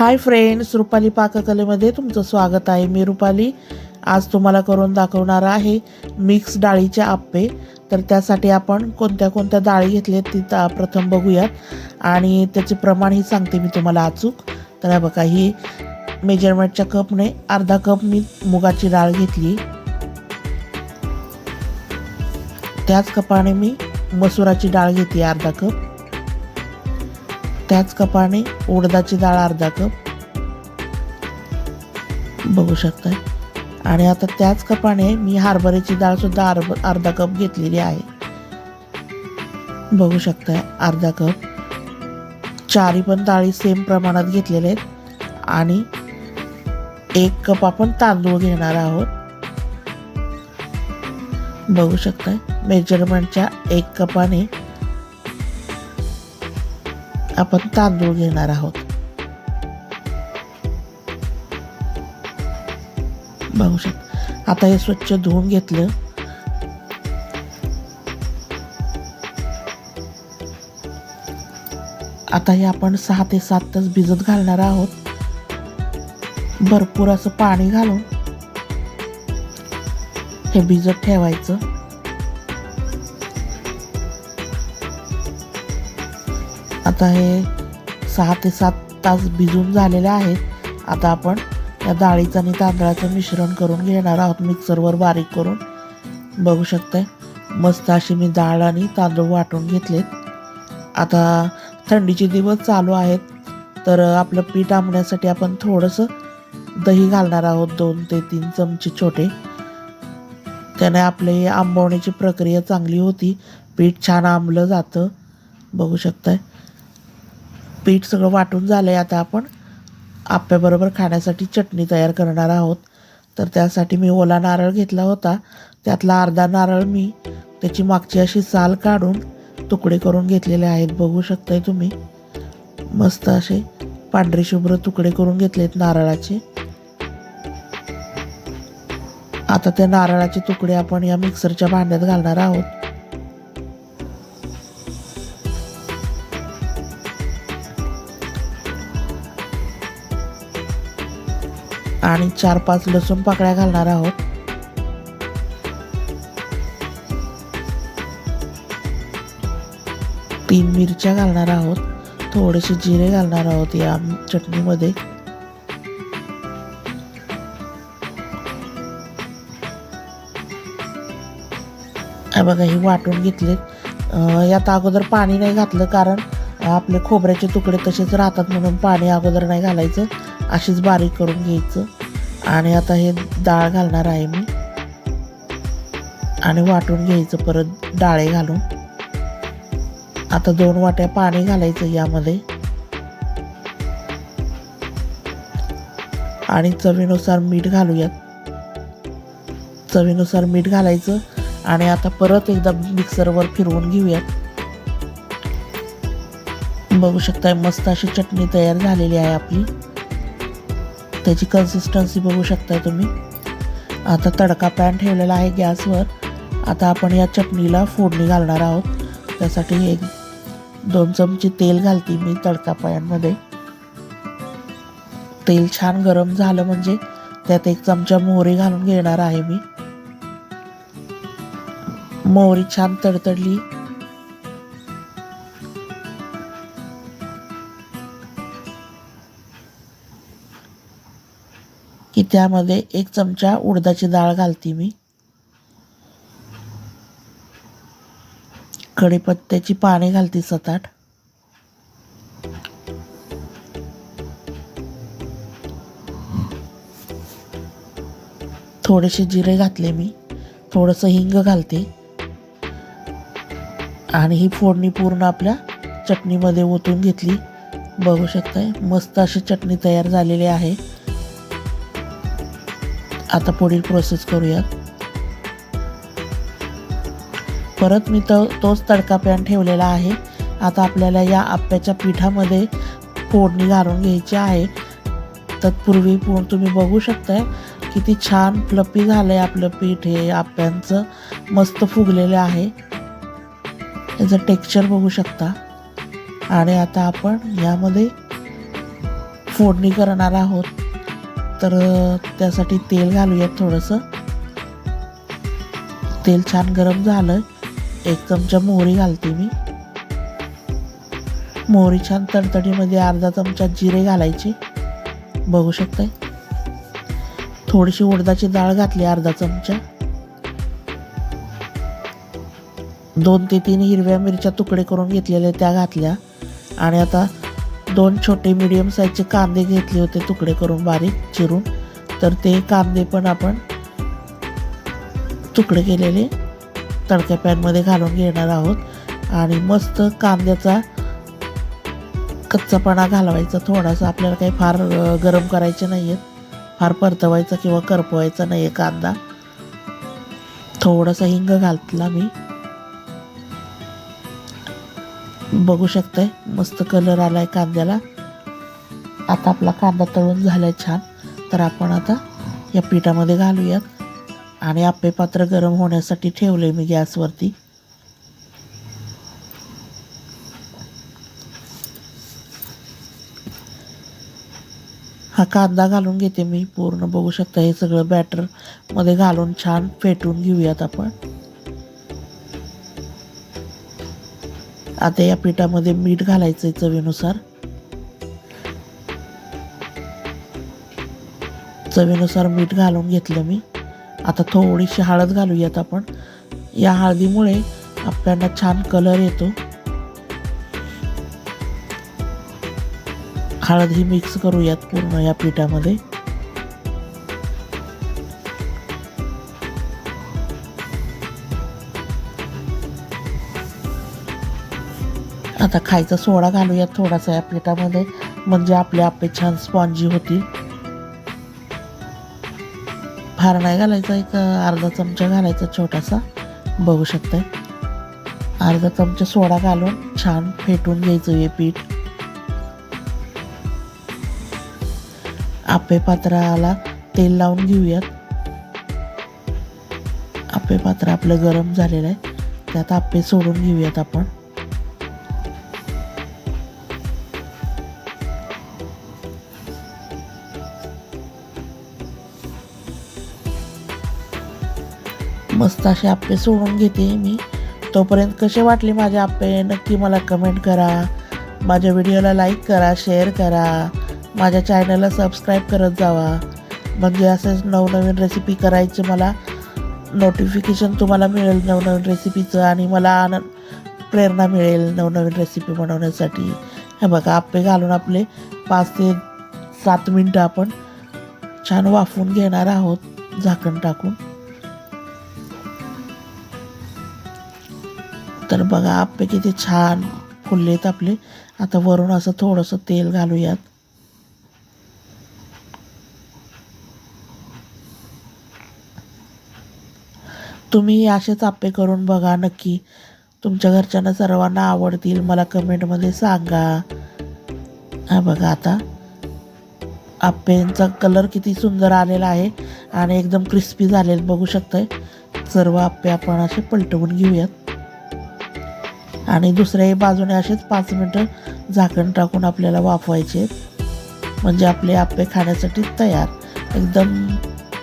Hi friends Rupali पाककलेमध्ये तुमचं स्वागत आहे. मी रुपाली. आज तुम्हाला करून दाखवणार आहे मिक्स डाळीचे आप्पे. तर त्यासाठी आपण कोणत्या कोणत्या डाळी घेतल्यात ती प्रथम बघूयात. आणि त्याचे प्रमाणही सांगते मी तुम्हाला अचूक. तर बघा ही मेजरमेंटच्या कपने अर्धा कप मी मुगाची डाळ घेतली. त्याच कपाने मी मसुराची डाळ घेतली अर्धा कप. त्याच कपाने उडदाची डाळ अर्धा कप बघू शकताय. आणि आता त्याच कपाने मी हरभऱ्याची डाळ सुद्धा अर्धा कप घेतलेली आहे. बघू शकताय अर्धा कप. चारी पण डाळी सेम प्रमाणात घेतलेले आहेत. आणि एक कप आपण तांदूळ घेणार आहोत. बघू शकताय मेजरमेंटच्या एक कपाने आपण तांदूळ घेणार आहोत. बघू शकता. आता हे स्वच्छ धुवून घेतलं. आता हे आपण सहा ते सात तास भिजत घालणार आहोत. भरपूर असं पाणी घालून हे भिजत ठेवायचं. आता हे सहा ते सात तास भिजून झालेले आहेत. आता आपण या डाळीचं आणि तांदळाचं मिश्रण करून घेणार आहोत. मिक्सरवर बारीक करून. बघू शकते मस्त अशी मी डाळ आणि तांदूळ वाटून घेतलेत. आता थंडीचे दिवस चालू आहेत. तर आपलं पीठ आंबण्यासाठी आपण थोडंसं दही घालणार आहोत. दोन ते तीन चमचे छोटे. त्याने आपले आंबवण्याची प्रक्रिया चांगली होती. पीठ छान आंबलं जातं. बघू शकताय. पीठ सगळं वाटून झालं आहे आता आपण. आप्याबरोबर खाण्यासाठी चटणी तयार करणार आहोत. तर त्यासाठी मी ओला नारळ घेतला होता. त्यातला अर्धा नारळ मी त्याची मागची अशी साल काढून तुकडे करून घेतलेले आहेत. बघू शकताय तुम्ही. मस्त असे पांढरे शुभ्र तुकडे करून घेतलेत नारळाचे. आता त्या नारळाचे तुकडे आपण या मिक्सरच्या भांड्यात घालणार आहोत. चार पाच लसूण पाकळ्या घालणार आहोत. तीन मिरच्या घालणार आहोत. थोडेसे जिरे घालणार आहोत या चटणीमध्ये. बघा हे वाटून घेतले यात अगोदर पाणी नाही घातलं कारण आपले खोबऱ्याचे तुकडे तसेच राहतात म्हणून पाणी अगोदर नाही घालायचं. अशीच बारीक करून घ्यायचं. आणि आता हे डाळ घालणार आहे मी. आणि वाटून घ्यायचं परत डाळे घालून. आता दोन वाट्या पाणी घालायचं यामध्ये. आणि चवीनुसार मीठ घालूयात. चवीनुसार मीठ घालायचं आणि आता परत एकदा मिक्सरवर फिरवून घेऊयात. बघू शकताय मस्त अशी चटणी तयार झालेली आहे आपली. त्याची कन्सिस्टन्सी बघू शकता तुम्ही. आता तडका पॅन ठेवलेला आहे गॅसवर. आता आपण या चटणीला फोडणी घालणार आहोत. त्यासाठी एक दोन चमचे तेल घालते मी तडका पॅनमध्ये. तेल छान गरम झालं म्हणजे त्यात एक चमचा मोहरी घालून घेणार आहे मी. मोहरी छान तडतडली. त्यामध्ये एक चमचा उडदाची डाळ घालते मी. कढीपत्त्याची पाने घालते सताट थोडेसे जिरे घातले मी. थोडंसं हिंग घालते. आणि ही फोडणी पूर्ण आपल्या चटणीमध्ये ओतून घेतली. बघू शकताय मस्त अशी चटणी तयार झालेली आहे. आता पुढील प्रोसेस करूयात. परत मी तो तोच तडका पॅन ठेवलेला आहे. आता आपल्याला या आप्याच्या पिठामध्ये फोडणी घालून घ्यायची आहे. तत्पूर्वी पूर्ण तुम्ही बघू शकताय किती छान फ्लपी झालं आहे आपलं पीठ हे आप्यांचं. मस्त फुगलेलं आहे. याचं टेक्स्चर बघू शकता. आणि आता आपण यामध्ये फोडणी करणार आहोत. तर त्यासाठी तेल घालूयात थोडंसं. तेल छान गरम झालं एक चमचा मोहरी घालते मी. मोहरी छान तडतडीमध्ये अर्धा चमचा जिरे घालायचे. बघू शकताय? थोडीशी उडदाची डाळ घातली अर्धा चमचा. दोन ते तीन हिरव्या मिरच्या तुकडे करून घेतलेल्या त्या घातल्या. आणि आता दोन छोटे मिडियम साईजचे कांदे घेतले होते तुकडे करून बारीक चिरून. तर ते कांदे पण आपण तुकडे केलेले तडक्या पॅनमध्ये घालून घेणार आहोत. आणि मस्त कांद्याचा कच्चापणा घालवायचा थोडासा. आपल्याला काही फार गरम करायचे नाही आहेत फार परतवायचा किंवा करपवायचा नाही आहे कांदा. थोडासा हिंग घातला मी. बघू शकताय. मस्त कलर आलाय कांद्याला. आता आपला कांदा तळून झालाय छान. तर आपण आता या पिठामध्ये घालूयात. आणि आप्पे पात्र गरम होण्यासाठी ठेवले मी गॅसवरती. हा कांदा घालून घेते मी. पूर्ण बघू शकता हे सगळं बॅटरमध्ये घालून छान फेटून घेऊयात आपण. आता या पिठामध्ये मीठ घालायचं आहे चवीनुसार. चवीनुसार मीठ घालून घेतलं मी. आता थोडीशी हळद घालूयात आपण. या हळदीमुळे आपल्याला छान कलर येतो. हळद ही मिक्स करूयात पूर्ण या पिठामध्ये. आता खायचा सोडा घालूयात थोडासा या पिठामध्ये म्हणजे आपले आप्पे छान स्पॉन्जी होतील फार नाही घालायचा एक अर्धा चमचा घालायचा छोटासा. बघू शकते अर्धा चमचा सोडा घालून छान फेटून घ्यायचं हे पीठ. आपे पात्राला तेल लावून घेऊयात. आपे पात्र आपलं गरम झालेलं आहे. त्यात आप्पे सोडून घेऊयात आपण. मस्त असे आप्पे सोडून घेते मी. तोपर्यंत कसे वाटले माझे आप्पे नक्की मला कमेंट करा. माझ्या व्हिडिओला लाईक करा शेअर करा. माझ्या चॅनलला सबस्क्राईब करत जावा. म्हणजे असंच नवनवीन रेसिपी करायचे मला. नोटिफिकेशन तुम्हाला मिळेल नवनवीन रेसिपीचं आणि मला आनंद प्रेरणा मिळेल नवनवीन रेसिपी बनवण्यासाठी. हे बघा आप्पे घालून आपले पाच ते सात मिनटं आपण छान वाफवून घेणार आहोत झाकण टाकून. तर बघा आप्पे किती छान फुललेत आपले. आता वरून असं थोडंसं तेल घालूयात. तुम्ही असेच आप्पे करून बघा नक्की. तुमच्या घरच्यांना सर्वांना आवडतील. मला कमेंटमध्ये सांगा. हा बघा आता. आप्पेंचा कलर किती सुंदर आलेला आहे आणि एकदम क्रिस्पी झालेलं बघू शकताय. सर्व आप्पे आपण असे पलटवून घेऊयात. आणि दुसऱ्याही बाजूने असेच पाच मिनटं झाकण टाकून आपल्याला वाफवायचे. म्हणजे आपले आप्पे खाण्यासाठी तयार. एकदम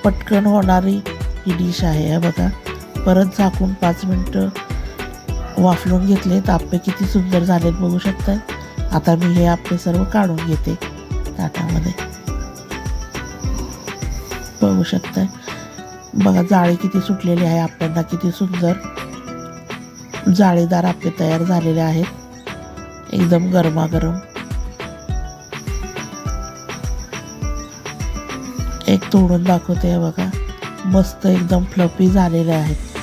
पटकन होणारी ही डिश आहे. हे बघा. परत झाकून पाच मिनटं वाफलून घेतले. आप्पे किती सुंदर झालेत बघू शकताय. आता मी हे आप्पे सर्व काढून घेते ताटामध्ये. बघू शकताय. बघा जाळी किती सुटलेली आहे. आप्यांना किती सुंदर. जाळीदार आपले तयार झालेले आहेत. एकदम गरमागरम. एक तोडून दाखवते बघा. मस्त एकदम फ्लफी झालेले आहेत.